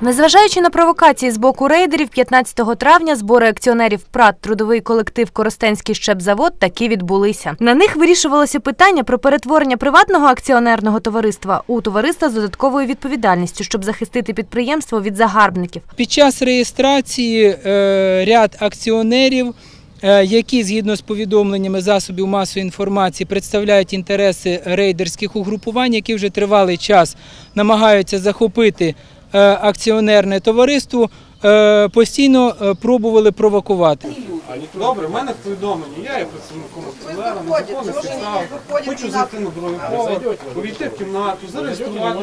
Незважаючи на провокації з боку рейдерів, 15 травня збори акціонерів ПРАТ трудовий колектив Коростенський щепзавод таки відбулися. На них вирішувалося питання про перетворення приватного акціонерного товариства у товариство з додатковою відповідальністю, щоб захистити підприємство від загарбників. Під час реєстрації е, ряд акціонерів, е, які згідно з повідомленнями засобів масової інформації представляють інтереси рейдерських угрупувань, які вже тривалий час намагаються захопити акціонерне товариство, е, постійно е, пробували провокувати. Добре, в мене повідомлення. Я є працівником акціонера, на законних. Хочу зайти на другий поверх, увійти в кімнату, зареєструвати.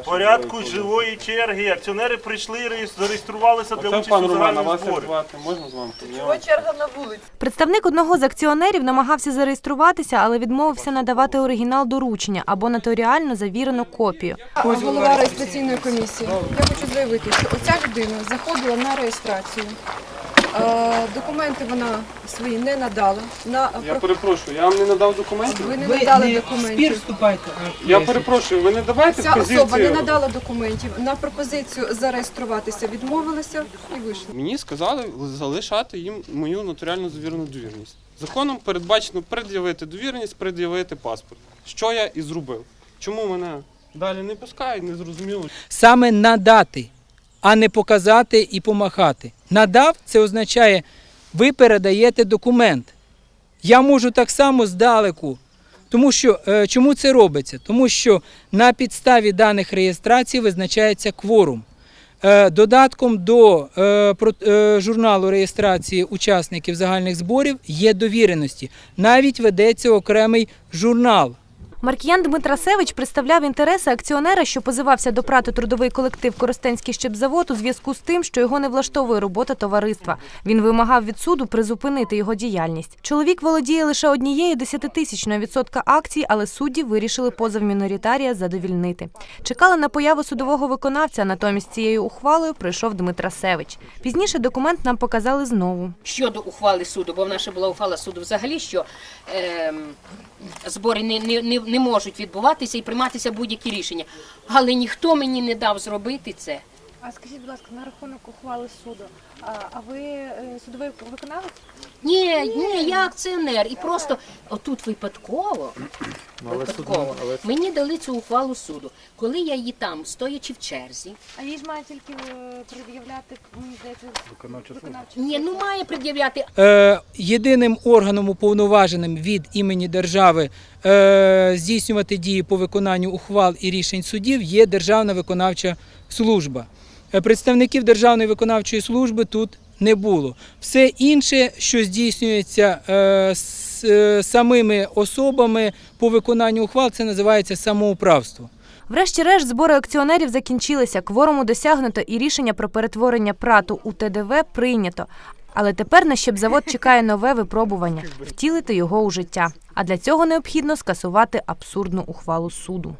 В порядку живої черги акціонери прийшли реєс- зареєструвалися для Це участі пан у Роман, а загальному вас зборі. звати? Можна з вами познайомитися? Представник одного з акціонерів намагався зареєструватися, але відмовився надавати оригінал доручення або нотаріально завірену копію. голова реєстраційної комісії. Я хочу заявити, що оця людина заходила на реєстрацію. Е, Документи вона свої не надала. На Я перепрошую, я вам не надав документів? ви не надали документів. вступайте. Я перепрошую, ви не давайте Ця особа не надала документів. На пропозицію зареєструватися відмовилася і вийшла. Мені сказали залишати їм мою нотаріально завірену довіреність. Законом передбачено пред'явити довіреність, пред'явити паспорт. Що я і зробив. Чому мене далі не пускають, не зрозуміло. Саме надати, а не показати і помахати. Надав це означає, ви передаєте документ. Я можу так само здалеку. Тому що е, чому це робиться? Тому що на підставі даних реєстрацій визначається кворум. Е, додатком до е, журналу реєстрації учасників загальних зборів є довіреності. Навіть ведеться окремий журнал. Маркіян Дмитрасевич представляв інтереси акціонера, що позивався до прати трудовий колектив Коростенський щепзавод у зв'язку з тим, що його не влаштовує робота товариства. Він вимагав від суду призупинити його діяльність. Чоловік володіє лише однією десятитисячною відсотка акцій, але судді вирішили позов міноритарія задовільнити. Чекали на появу судового виконавця. Натомість цією ухвалою прийшов Дмитрасевич. Пізніше документ нам показали знову. щодо ухвали суду, бо в нас була ухвала суду взагалі, що ем, збори не, не, не, не можуть відбуватися і прийматися будь-які рішення. Але ніхто мені не дав зробити це. А скажіть, будь ласка, на рахунок ухвали суду. А, а ви е, судовий виконавець? Ні, ні, я акціонер. І просто отут випадково, випадково мені дали цю ухвалу суду. Коли я її там, стоячи в черзі, А її ж має тільки е, пред'являти, мені здається, виконавча ні, ну має пред'являти Е, єдиним органом уповноваженим від імені держави е, здійснювати дії по виконанню ухвал і рішень судів є Державна виконавча служба. Е, Представників Державної виконавчої служби тут не було. Все інше, що здійснюється е, е, самими особами по виконанню ухвал, це називається самоуправство. Врешті-решт збори акціонерів закінчилися, кворуму досягнуто і рішення про перетворення прату у ТДВ прийнято. Але тепер на щебзавод чекає нове випробування втілити його у життя. А для цього необхідно скасувати абсурдну ухвалу суду.